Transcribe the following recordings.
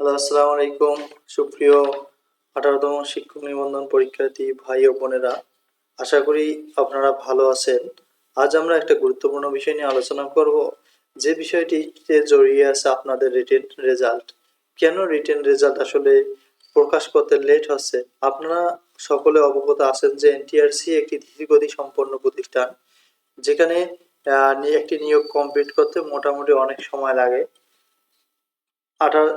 Hello, আসসালামু আলাইকুম। সুপ্রিয় আঠারোতম শিক্ষক নিবন্ধন পরীক্ষার্থী ভাই ও বোনেরা, আশা করি আপনারা ভালো আছেন। আজ আমরা একটা গুরুত্বপূর্ণ বিষয় নিয়ে আলোচনা করব। যে বিষয়টিতে জড়িয়ে আছে আপনাদের রিটেন রেজাল্ট কেন রিটেন রেজাল্ট আসলে প্রকাশ করতে লেট হচ্ছে? আপনারা সকলে অবগত আছেন যে এনটিআরসি একটি ধীরগতি সম্পন্ন প্রতিষ্ঠান, যেখানে একটি নিয়োগ কমপ্লিট করতে মোটামুটি অনেক সময় লাগে। আঠারো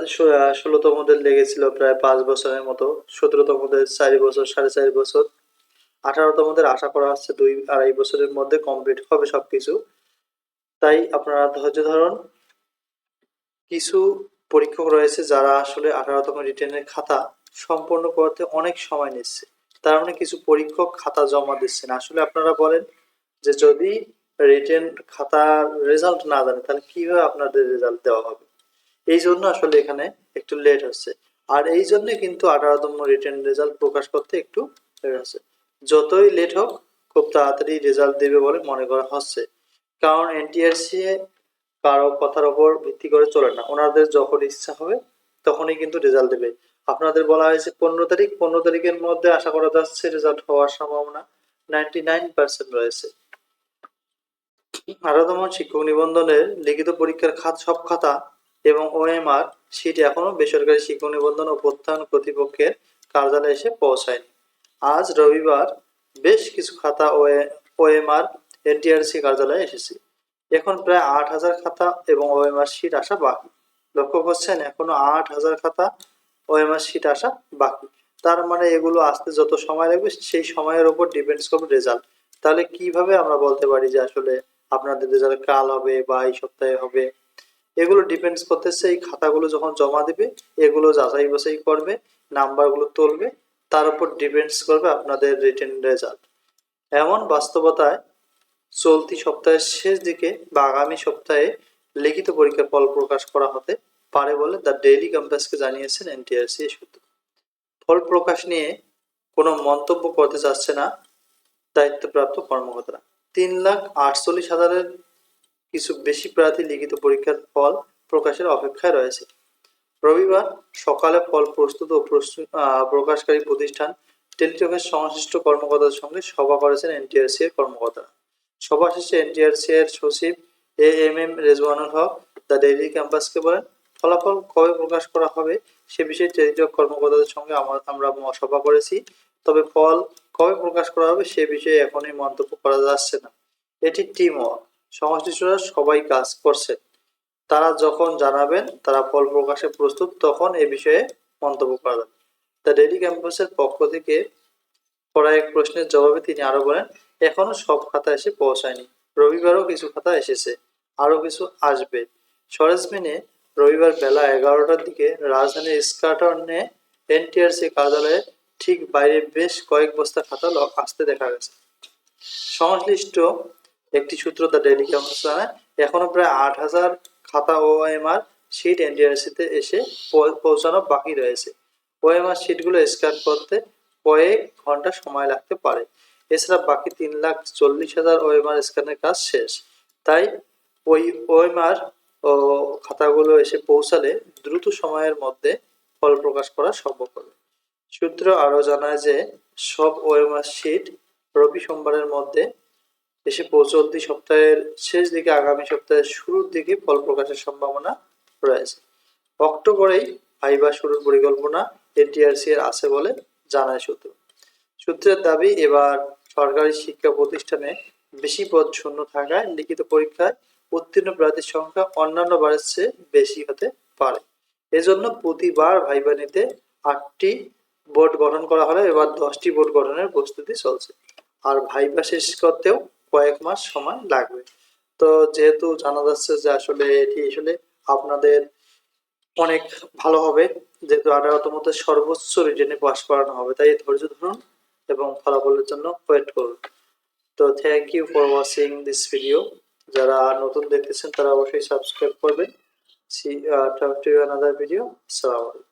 ষোলোতমদের লেগেছিল প্রায় পাঁচ বছরের মতো সতেরোতমদের চারি বছর, সাড়ে চারি বছর। আঠারোতমদের আশা করা হচ্ছে দুই আড়াই বছরের মধ্যে কমপ্লিট হবে সবকিছু। তাই আপনারা ধৈর্য ধরুন। কিছু পরীক্ষক রয়েছে যারা আসলে আঠারোতম রিটেনের খাতা সম্পূর্ণ করতে অনেক সময় নিচ্ছে। তার মানে কিছু পরীক্ষক খাতা জমা দিচ্ছেন। আসলে আপনারা বলেন যে যদি রিটেন খাতার রেজাল্ট না জানে, তাহলে কীভাবে আপনাদের রেজাল্ট দেওয়া হবে? এই জন্য আসলে এখানে একটু লেট হচ্ছে। আর এই জন্য কিন্তু আঠারোতম রিটেন রেজাল্ট প্রকাশ করতে একটু লেট হচ্ছে। যতই লেট হোক, খুব তাড়াতাড়ি রেজাল্ট দেবে বলে মনে করা হচ্ছে। কারণ এনটিআরসি কারও কথার ওপর ভিত্তি করে চলে না। ওনাদের যখন ইচ্ছা হবে, তখনই কিন্তু রেজাল্ট দেবে। আপনাদের বলা হয়েছে পনেরো তারিখ। পনেরো তারিখের মধ্যে আশা করা যাচ্ছে রেজাল্ট হওয়ার সম্ভাবনা নাইনটি নাইন পার্সেন্ট রয়েছে। আঠারোতম শিক্ষক নিবন্ধনের লিখিত পরীক্ষার খাত সব খাতা এবং ওএমআর সিট এখনও বেসরকারি শিক্ষক নিবন্ধন ও প্রত্যয়ন কর্তৃপক্ষের কার্যালয়ে এসে পৌঁছায়নি। আজ রবিবার বেশ কিছু খাতা ওএমআর এনটিআরসি কার্যালয়ে এসেছে। এখন প্রায় আট হাজার খাতা এবং ওএমআর সিট আসা বাকি। লক্ষ্য করছেন, এখনও আট হাজার খাতা ওএমআর সিট আসা বাকি। তার মানে এগুলো আসতে যত সময় লাগবে, সেই সময়ের উপর ডিপেন্ডস করবে রেজাল্ট তাহলে কীভাবে আমরা বলতে পারি যে আসলে আপনাদের রেজাল্ট কাল হবে বা এই সপ্তাহে হবে? এগুলো ডিপেন্ডস করতেছে, এই খাতাগুলো যখন জমা দিবে, এগুলো যাচাই বাছাই করবে নাম্বারগুলো তুলবে, তার উপর ডিপেন্ডস করবে আপনাদের রিটেন রেজাল্ট এমন বাস্তবতায় চলতি সপ্তাহের শেষ দিকে বা আগামী সপ্তাহে লিখিত পরীক্ষার ফল প্রকাশ করা হতে পারে বলে দ্য ডেইলি ক্যাম্পাসকে জানিয়েছেন এনটিআরসি সূত্র। ফল প্রকাশ নিয়ে কোনো মন্তব্য করতে চাচ্ছে না দায়িত্বপ্রাপ্ত কর্মকর্তারা। তিন লাখ আটচল্লিশ হাজারের কিছু বেশি প্রার্থী লিখিত পরীক্ষার ফল প্রকাশের অপেক্ষায় রয়েছে। রবিবার সকালে ফল প্রস্তুত ও প্রকাশকারী প্রতিষ্ঠান টেলিটকের সংশ্লিষ্ট কর্মকর্তাদের সঙ্গে সভা করেছেন এনটিআরসি এর কর্মকর্তারা। সভা শেষে এনটিআরসি এর সচিব A M M Rezwanul Haque the daily ক্যাম্পাসকে বলেন, ফলাফল কবে প্রকাশ করা হবে সে বিষয়ে টেলিটক কর্মকর্তাদের সঙ্গে আমা- আমরা সভা করেছি। তবে ফল কবে প্রকাশ করা হবে সে বিষয়ে এখনই মন্তব্য করা যাচ্ছে না। এটি টিম ওয়ার্ক। সংশ্লিষ্টরা সবাই কাজ করছে। তারা যখন জানাবেন, তারা ফল প্রকাশে প্রস্তুত, তখন এ বিষয়ে মন্তব্য করা যাবে দ্য ডেইলি ক্যাম্পাসের পক্ষ থেকে করা এক প্রশ্নের জবাবে তিনি আরও বলেন, এখনও সব খাতা এসে পৌঁছায়নি। রবিবারও কিছু খাতা এসেছে, আরও কিছু আসবে। সরেজমিনে রবিবার বেলা এগারোটার দিকে রাজধানীর স্কাটনে এনটিআরসি কার্যালয়ে ঠিক বাইরে বেশ কয়েক বস্তা খাতা আসতে দেখা গেছে। সংশ্লিষ্ট একটি সূত্র দ্য ক্যাম্পাস জানায় এখনও প্রায় আট হাজার খাতা ওএমআর শিট এনডিআরসিতে এসে পৌঁছানো বাকি রয়েছে। ওএমআর শিটগুলো স্ক্যান করতে কয়েক ঘণ্টা সময় লাগতে পারে। এছাড়া বাকি তিন লাখ চল্লিশ হাজার ওএমআর স্ক্যানের কাজ শেষ। তাই ওই ওএমআর ও খাতাগুলো এসে পৌঁছালে দ্রুত সময়ের মধ্যে ফল প্রকাশ করা সম্ভব হবে। সূত্র আরও জানায় যে সব ওএমআর শিট রবি সোমবারের মধ্যে এসে চলতি সপ্তাহের শেষ দিকে, আগামী সপ্তাহের শুরুর দিকে ফল প্রকাশের সম্ভাবনা রয়েছে। অক্টোবরেই ভাইবা শুরুর পরিকল্পনা এনটিআরসি এর আছে বলে জানায় সূত্র। সূত্রের দাবি, এবার সরকারি শিক্ষা প্রতিষ্ঠানে বেশি পদ শূন্য থাকায় লিখিত পরীক্ষায় উত্তীর্ণ প্রার্থীর সংখ্যা অন্যান্য বারের চেয়ে বেশি হতে পারে। এজন্য প্রতিবার ভাইবা নিতে আটটি বোর্ড গঠন করা হলে এবার দশটি বোর্ড গঠনের প্রস্তুতি চলছে। আর ভাইবা শেষ করতেও কয়েক মাস সময় লাগবে। তো যেহেতু জানা যাচ্ছে যে আসলে এটি আসলে আপনাদের অনেক ভালো হবে, যেহেতু আঠারোতম সর্বোচ্চ রিটেনে পাস করানো হবে, তাই ধৈর্য ধরুন এবং ফলাফলের জন্য ওয়েট করুন। তো thank you for watching this video যারা নতুন দেখতেছেন তারা অবশ্যই সাবস্ক্রাইব করবেন। সি টু অ্যানাদার ভিডিও আসসালামু আলাইকুম।